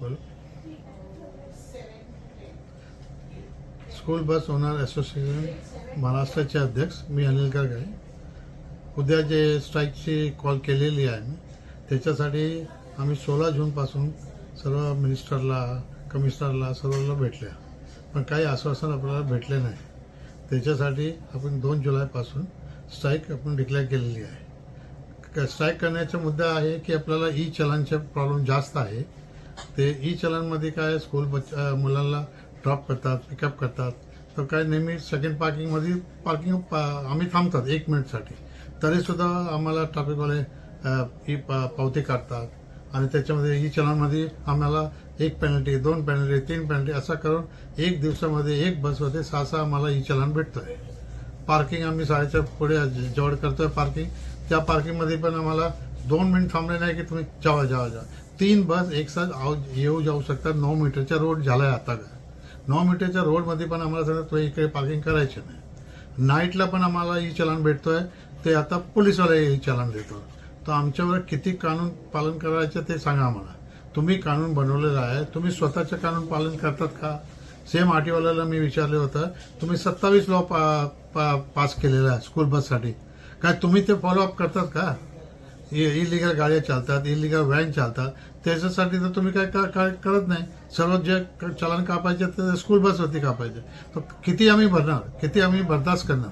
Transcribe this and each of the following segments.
बोलो school bus owner association महाराष्ट्राचे अध्यक्ष मी अनिल गर्ग उद्या जे स्ट्राईकची कॉल केलेली आहे मी त्याच्यासाठी आम्ही सोळा जूनपासून सर्व मिनिस्टरला कमिशनरला सर्वांना भेटल्या. पण काही आश्वासन आपल्याला भेटले नाही. त्याच्यासाठी आपण दोन जुलैपासून स्ट्राईक आपण डिक्लेअर केलेली आहे. स्ट्राईक करण्याचा मुद्दा आहे की आपल्याला ई चलनचे प्रॉब्लेम जास्त आहे. ते ई चलनमध्ये काय स्कूल बच मुलांना ड्रॉप करतात पिकअप करतात. तर काय नेहमी सेकंड पार्किंगमध्ये पार्किंग पा- आम्ही थांबतात एक मिनिटसाठी तरीसुद्धा आम्हाला ट्रॅफिकवाले ही पा पावती काढतात. आणि त्याच्यामध्ये ई चलनमध्ये आम्हाला एक पेनल्टी दोन पेनल्टी तीन पेनल्टी असं करून एक दिवसामध्ये एक बसमध्ये सहा सहा आम्हाला ई चलन भेटतोय. पार्किंग आम्ही शाळेच्या पुढे जवळ करतोय पार्किंग त्या पार्किंगमध्ये पण आम्हाला दोन मिनिट थांबले नाही की तुम्ही जावा जावा जावा. तीन बस एक साथ आव येऊ जाऊ शकतात. नऊ मीटरचा रोड झालाय आता. नऊ मीटरच्या रोडमध्ये पण आम्हाला सांगतात तुम्ही इकडे पार्किंग करायचे नाही. नाईटला पण आम्हाला ई चलन भेटतोय. ते आता पोलीसवाले ई चलन देतो तर आमच्यावर किती कानून पालन करायचं ते सांगा आम्हाला. तुम्ही कानून बनवलेलं आहे. तुम्ही स्वतःचं कानून पालन करतात का? सेम आटीवाल्याला मी विचारलं होतं. तुम्ही सत्तावीस लॉ पा, पा, पास केलेला आहे स्कूल बससाठी काय तुम्ही ते फॉलोअप करतात का? इलिगल गाड्या चालतात इलिगल व्हॅन चालतात. त्याच्यासाठी तर तुम्ही काय काय- काय करत नाही. सर्व जे चलन कापायचे ते स्कूल बसवरती कापायचे. तर किती आम्ही भरणार? किती आम्ही बर्दाश्त करणार?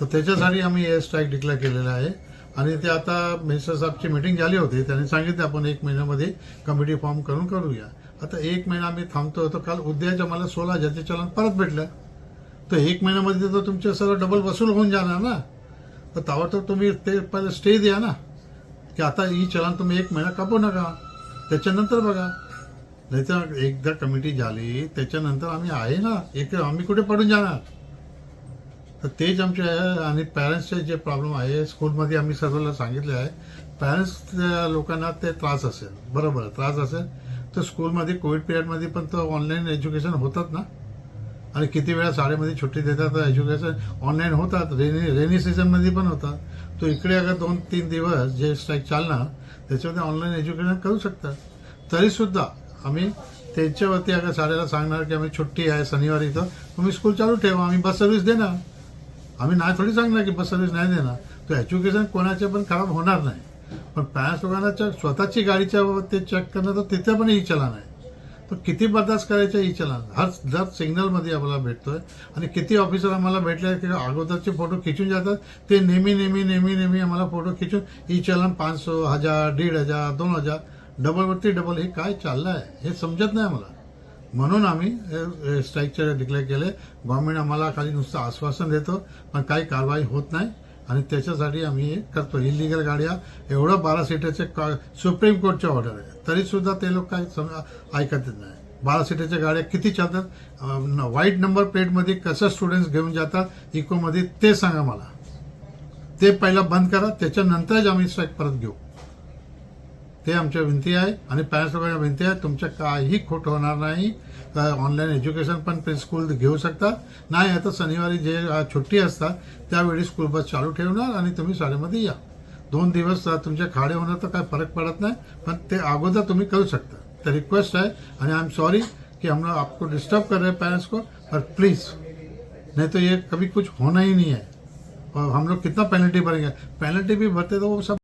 तर त्याच्यासाठी आम्ही हे स्ट्राईक डिक्लेअर केलेलं आहे. आणि ते आता मिनिस्टर साहेबची मिटिंग झाली होती. त्यांनी सांगितलं आपण एक महिन्यामध्ये कमिटी फॉर्म करून करूया. आता एक महिना आम्ही थांबतो तर काल उद्याच्या मला सोळा हजारचे चलन परत भेटलं. तर एक महिन्यामध्ये तर तुमचे सर्व डबल वसूल होऊन जाणार ना. तर ताबडतोब तुम्ही ते पहिले स्टे द्या ना. की आता ही चलन तुम्ही एक महिना कापू नका. त्याच्यानंतर बघा. नाही तर एकदा कमिटी झाली त्याच्यानंतर आम्ही आहे ना. एक आम्ही कुठे पडून जाणार? तर तेच आमचे आणि पॅरेंट्सचे जे प्रॉब्लेम आहे स्कूलमध्ये आम्ही सर्वांना सांगितले आहे. पॅरेंट्स लोकांना ते त्रास असेल. बरोबर त्रास असेल. तर स्कूलमध्ये कोविड पिरियडमध्ये पण तर ऑनलाईन एज्युकेशन होतात ना. आणि किती वेळा शाळेमध्ये सुट्टी देतात तर एज्युकेशन ऑनलाईन होतात. रेनी रेनी सीझनमध्ये पण होतात. तो इकडे अगर दोन तीन दिवस जे स्ट्राईक चालणार त्याच्यामध्ये ऑनलाईन एज्युकेशन करू शकतात. तरीसुद्धा आम्ही त्यांच्यावरती अगर शाळेला सांगणार की आम्ही सुट्टी आहे शनिवारी इथं तुम्ही स्कूल चालू ठेवा. आम्ही बस सर्व्हिस देणार. आम्ही नाही थोडी सांगणार की बस सर्व्हिस नाही देणार. तर एज्युकेशन कोणाचे पण खराब होणार नाही. पण पॅरेंट्स लोकांना स्वतःची गाडीच्या बाबत ते चेक करणं तर तिथे पण ही चला नाही तो किती बर्दाश्त करायचं ही चलन हर दर सिग्नलमध्ये आम्हाला भेटतोय आणि किती ऑफिसर आम्हाला भेटले की अगोदरचे फोटो खिचून जातात ते नेहमी नेहमी नेहमी नेहमी आम्हाला फोटो खिचून ई चलन पाचशे हजार दीड हजार दोन हजार डबलवरती डबल हे काय चाललं आहे हे समजत नाही आम्हाला. म्हणून आम्ही स्ट्राईकचे डिक्लेअर केले. गव्हर्नमेंट आम्हाला खाली नुसतं आश्वासन देतो पण काही कारवाई होत नाही. आणि त्याच्यासाठी आम्ही हे करतो. इलिगल गाड्या एवढं बारा सीटरचे सुप्रीम कोर्टच्या ऑर्डर आहे. तरीसुद्धा ते लोक काही समजा ऐकतच नाही. बारा सीटरच्या गाड्या किती चालतात? व्हाईट नंबर प्लेटमध्ये कसं स्टुडंट्स घेऊन जातात इकोमध्ये ते सांगा मला. ते पहिला बंद करा त्याच्यानंतरच आम्ही स्ट्राईक परत घेऊ. ते आमच्या विनंती आहे आणि पॅरेंट्स लोकांना विनंती आहे तुमच्या काही खोट होणार नाही. ऑनलाईन एज्युकेशन पण प्री स्कूल घेऊ शकतात नाही आता शनिवारी जे अ, सुट्टी असतात त्यावेळी स्कूल बस चालू ठेवणार आणि तुम्ही शाळेमध्ये या. दोन दिवस तुमच्या तुमचे खाडे होणार तर काय फरक पडत नाही पण ते अगोदर तुम्ही करू शकता. तर रिक्वेस्ट आहे आणि आय एम सॉरी कि हम लोग आपको डिस्टर्ब कर रहे हैं पेरेंट्स को पर प्लीज नहीं तो ये कभी कुछ होना ही नहीं है। और हम लोग कितना पेनल्टी भरेंगे? पेनल्टी भी भरते तो वो सब